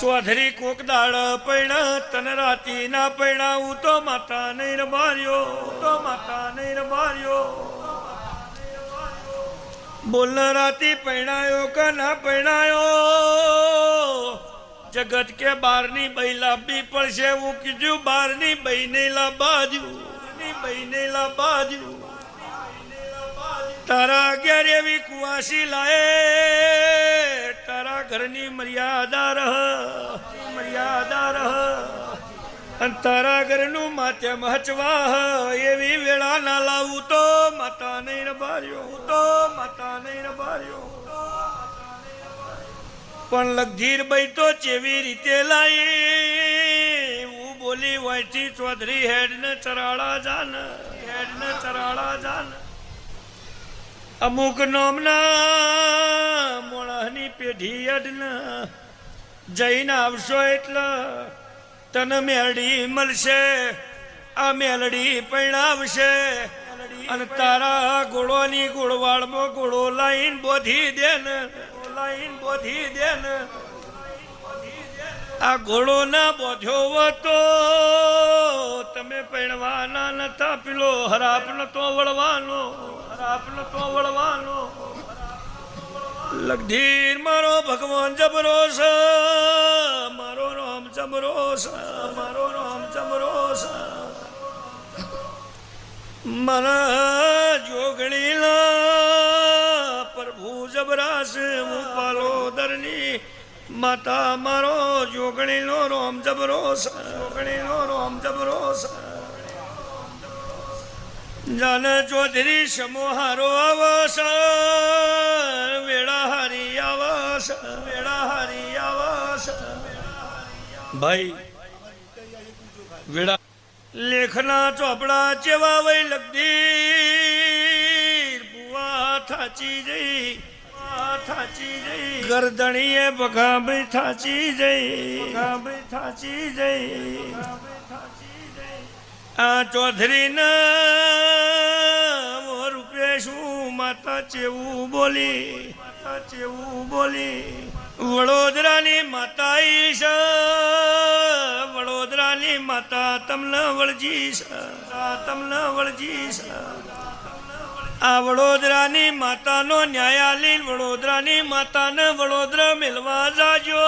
ચૌધરી કોક દાડ પૈણા, તન રાતી ના પૈણા. હું તો માતા નહીં રમાર્યો તો માતા નહીં રમાર્યો બોલ રાતી પૈણાયો કે ના પૈણાયો? જગત કે બારની બઈ લાંબી પડશે. હું કીધું, બારની બઈ નહીં લાંબાજુ ની બઈ નહીં લાંબાજુ. તારા અગિયાર એવી કુવાસી લાયે. ઘરની મર્યાદા રહ મર્યાદા રહ અને ઘરનું માધ્યમ હચવા એવી વેળા ના લાવું તો માતા નહીં રબાર્યો તો માતા નહીં રબાર્યો પણ લગધીર ભાઈ તો ચેવી રીતે લાઈ હું બોલી વાયથી ચૌધરી હેડ ને ચરાડા જાન હેડ ને ચરાડા જાન અમુક નોમના પેઢી અડના જઈને આવશો એટલે તને મેલડી મળશે, આ મેલડી પૈણાવશે અને તારા ગોળોની ગોળવાળમાં ગોળો લાઈન બોધી દે ને, લાઈન બોધી દે ને. આ ઘોડો ના બોધ્યો હતો, તમે પૈણવાના નતા પેલો, હરાપ નતો વળવાનો, હરાપ નતો વળવાનો. લગધીર મારો ભગવાન જબરો છે, મારો રામ જબરો છે, મારો રામ જબરો છે. મારા જોગણીલા પ્રભુ જબરાશ હું પાલો દરની માતા મારો જોગણીનો રોમ જબરો છે, જોગણીનો રોમ જબરો છે. જાને ચૌધરી સમોહારો આવસ વેળા હારી આવસ વેળા હારી આવસ ભાઈ, વેળા લેખના ચોપડા જેવા વೈ લગદીર બુવા થાચી જઈ થાચી જઈ. ગરદણીએ ભગાભાઈ થાચી જઈ ભગાભાઈ થાચી જઈ. આ ચૌધરીના રૂપે શું માતા ચેવું બોલી, માતા ચેવું બોલી. વડોદરાની માતા ઈશ વડોદરાની માતા તમને વળજીશ તમને વળજીશ આ વડોદરાની માતાનો ન્યાયાલય, વડોદરાની માતાને વડોદરા મેળવા જાજો.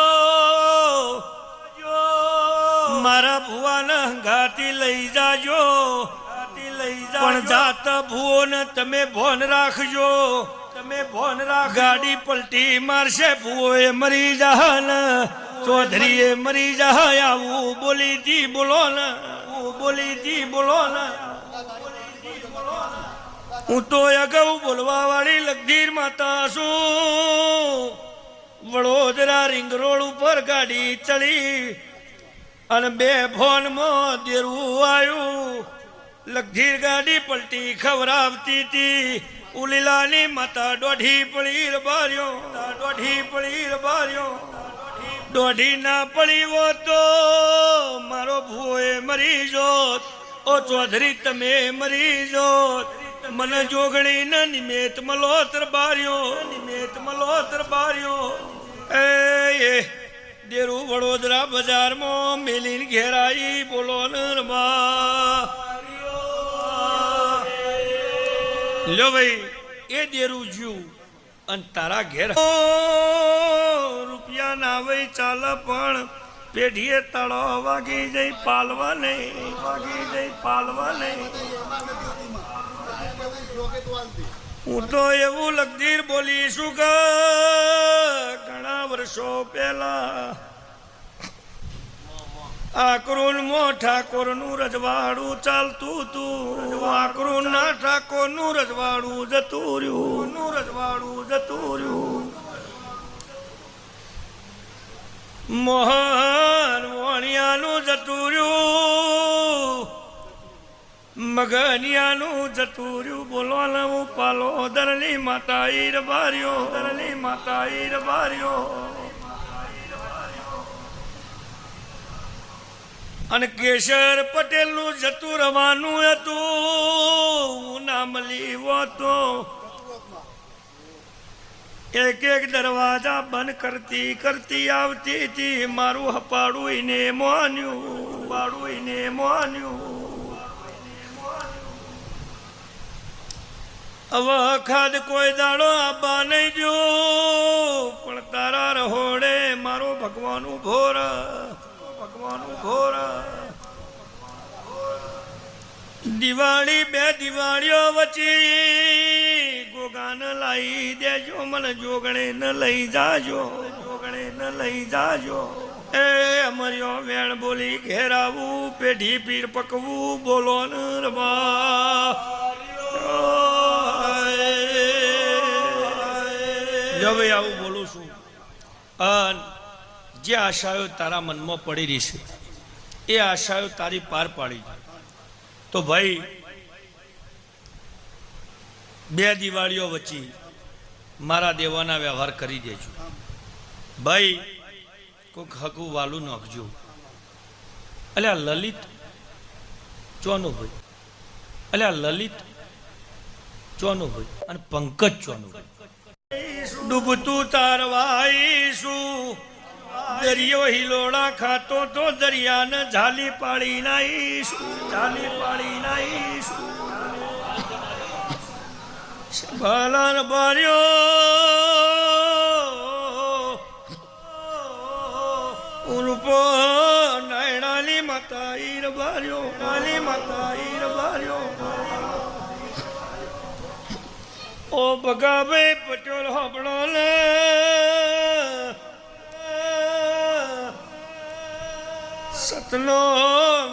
મારા ભુવાને હંગાથી લઈ જાજો. પણ જાત ભુવોને તમે ભોન રાખજો. તમે ભોન રાખ ગાડી પલટી મારશે ભુવોએ મરી જાહન. ચૌધરીએ મરી જાહ આવું બોલી તી બોલો ને. બોલી તી બોલો ને. હું તો અગાઉ બોલવા વાળી લગધીર માતા છું. વડોદરા રિંગ રોડ ઉપર ગાડી ચડી. અને બે ફોનમાં દેરવું આવ્યું લગધીર ગાડી પલટી ખવરાવતી હતી. ઉલીલાની માતા દોઢી પડી રબાર્યો દોઢી પડી રબાર્યો દોઢી ના પડી તો મારો ભૂએ મરી જોત. ઓ ચૌધરી, તમે મરી જોત. મને જોગણી ન નિમેત મલોતર બાર્યો. નિમેત મલોતર બાર્યો. દેરું વડોદરા બજારમાં મેલીન ઘેરાઈ બોલો નરમા. લ્યો ભાઈ, એ દેરું જ્યું. અને તારા ઘેર રૂપિયા ના વઈ ચાલ પણ પેઢીએ તળો વાગી જઈ પાલવા નહીં વાગી જઈ પાલવા નહીં હું તો એવું લગદીર બોલીશું કે ઘણા વર્ષો પહેલા આકરુન મો ઠાકોરનું રજવાડું ચાલતું હતું. આકરુન ના ઠાકોરનું રજવાડું જતું રહ્યું. નું રજવાડું જતું રહ્યું. મોહન મગનિયાનું જતું રહ્યું બોલો ને પાલો દરલી માતા ઈર બાર્યો દરલી માતા ઈર બાર્યો અને કેશર પટેલનું જતું રવાનું હતું. નામ લીવો તો એક એક દરવાજા બંધ કરતી કરતી આવતી હતી. મારું હપાડું એને માન્યું પાડું એને મોન્યું હવે કોઈ દાડો આબા નહીં જો પણ તારા રહોડે મારો ભગવાન ઉભોર ભગવાન ઉભોર દિવાળી બે દિવાળીઓ વચ્ચે ગોગાન લાવી દેજો, મને જોગણે ન લઈ જાજો. જોગણે ન લઈ જાજો. એ અમર્યો વેણ બોલી ઘેરાવું, પેઢી પીર પકવું, બોલો ન રબા ભાઈ આવું બોલું છું. અન જે આશાઓ તારા મનમાં પડી રહી છે, એ આશાઓ તારી પાર પાડી તો ભાઈ, બે દિવાળીઓ વચ્ચે મારા દેવાના વ્યવહાર કરી દેજો. ભાઈ, કોઈક હકું વાલું નાખજો. અલ્યા લલિત ચોનું હોય અલ્યા લલિત ચોનું હોય અને પંકજ ચોનું હોય ડૂબતું તારવાઈશું. દરિયો હિલોડા ખાતો તો દરિયાને ઝાલી પાડી નાઈશું. ઝાલી પાડી નાઈશું. ભલન બાર્યો. ઉલ્પો નૈણાલી માતા ઈર બાર્યો. નાલી માતા ઈર બાર્યો. ઓ બગાભાઈ પટેલ હમણાં લે. સતનો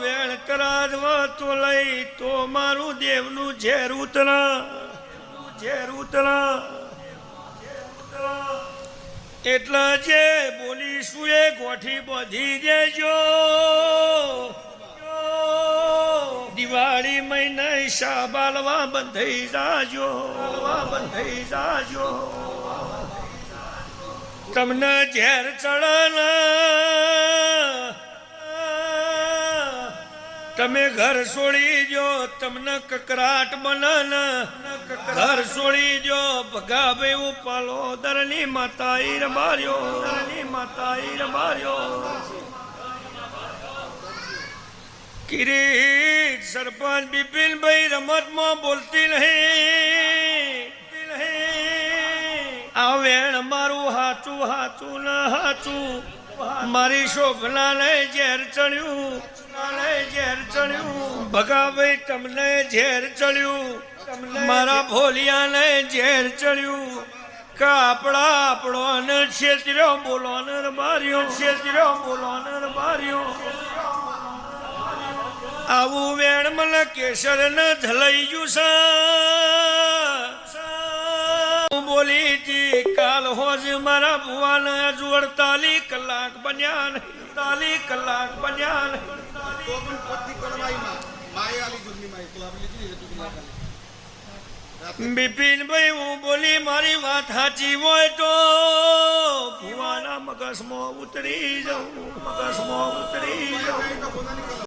વેણ કરાજવા તો લઈ તો મારું દેવનું ઝેર ઉતરા. ઝેર ઉતરા. એટલે જે બોલીશું એ ગોઠી બધી દેજો. દિવાળી મહિને શાબાલવા બંધાઈ જાજો? બંધાઈ જાજો. તમને ઝેર ચડન તમે ઘર છોડી જો, તમને કકરાટ બનન ઘર છોડી જો ભગાભાઈ ઉપાલો દરની માતા ઈર માર્યો દરની માતા ઈર માર્યો કિરીટ સરપંચ બિપિનભાઈ રમતમાં બોલતી નહીં આ વેણ મારું હાચું હાચું ના હાચું. મારી શોભનાને ઝેર ચડ્યું. ઝેર ચડ્યું. ભગાભાઈ તમને ઝેર ચડ્યું. મારા ભોલિયાને ઝેર ચડ્યું. કાપડા આપણો ને છેતર્યો બોલો ને માર્યો છેતર્યો બોલો ને આવું વેણ મને કેસર ન ધલાઈ ગયું છે બોલી હતી કાલ હોજ મારા ભુવાને હજુ અડતાલી કલાક બન્યા ને અડતાલી કલાક બન્યા ને તો તો તું બિપિનભાઈ, હું બોલી, મારી વાત સાચી હોય તો ભુવાના મગજમાં ઉતરી જાઉં, મગજમાં ઉતરી જાઉં. તો